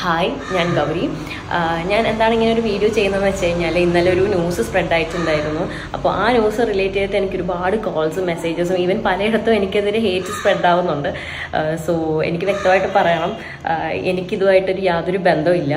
Hi ഞാൻ ഗൗരി. ഞാൻ എന്താണ് ഇങ്ങനെ ഒരു വീഡിയോ ചെയ്യുന്നതെന്ന് വെച്ച് കഴിഞ്ഞാൽ ഇന്നലെ ഒരു ന്യൂസ് സ്പ്രെഡ് ആയിട്ടുണ്ടായിരുന്നു. അപ്പോൾ ആ ന്യൂസ് റിലേറ്റ് ചെയ്തിട്ട് എനിക്ക് ഒരുപാട് കോൾസും മെസ്സേജസും ഈവൻ പലയിടത്തും എനിക്കെതിരെ ഹേറ്റ് സ്പ്രെഡ് ആവുന്നുണ്ട്. സോ എനിക്ക് വ്യക്തമായിട്ട് പറയണം. എനിക്കിതുമായിട്ടൊരു യാതൊരു ബന്ധമില്ല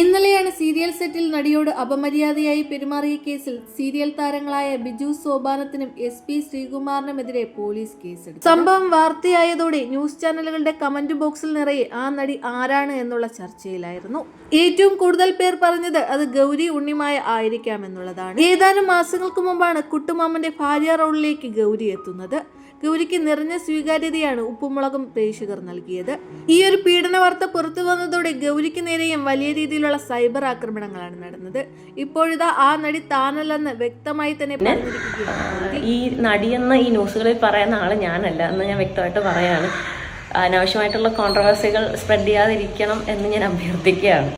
ഇന്നലെയാണ് സീരിയൽ സെറ്റിൽ നടിയോട് അപമര്യാദയായി പെരുമാറിയ കേസിൽ സീരിയൽ താരങ്ങളായ ബിജു സോപാനത്തിനും എസ് പി ശ്രീകുമാറിനുമെതിരെ പോലീസ് കേസെടുത്തു. സംഭവം വാർത്തയായതോടെ ന്യൂസ് ചാനലുകളുടെ കമന്റ് ബോക്സിൽ നിറയെ ആ നടി ആരാണ് എന്നുള്ള ചർച്ചയിലായിരുന്നു. ഏറ്റവും കൂടുതൽ പേർ പറഞ്ഞത് അത് ഗൗരി ഉണ്ണിമായ ആയിരിക്കാം എന്നുള്ളതാണ് ഏതാനും മാസങ്ങൾക്ക് മുമ്പാണ് കുട്ടുമാമന്റെ ഭാര്യ റോളിലേക്ക് ഗൗരി എത്തുന്നത്. ഗൗരിക്ക് നിറഞ്ഞ സ്വീകാര്യതയാണ് ഉപ്പുമുളകും പ്രേക്ഷകർ നൽകിയത്. ഈ ഒരു പീഡന വാർത്ത പുറത്തു വന്നതോടെ ഗൗരിക്ക് നേരെയും വലിയ രീതിയിലുള്ള സൈബർ ആക്രമണങ്ങളാണ് നടന്നത്. ഇപ്പോഴിതാ ആ നടി താനല്ലെന്ന് വ്യക്തമായി തന്നെ ഈ നടിയെന്ന ഈ ന്യൂസുകളിൽ പറയുന്ന ആൾ ഞാനല്ല എന്ന് ഞാൻ വ്യക്തമായിട്ട് പറയാണ്. അനാവശ്യമായിട്ടുള്ള കോൺട്രവേഴ്സികൾ സ്പ്രെഡ് ചെയ്യാതിരിക്കണം എന്ന് ഞാൻ അഭ്യർത്ഥിക്കുകയാണ്.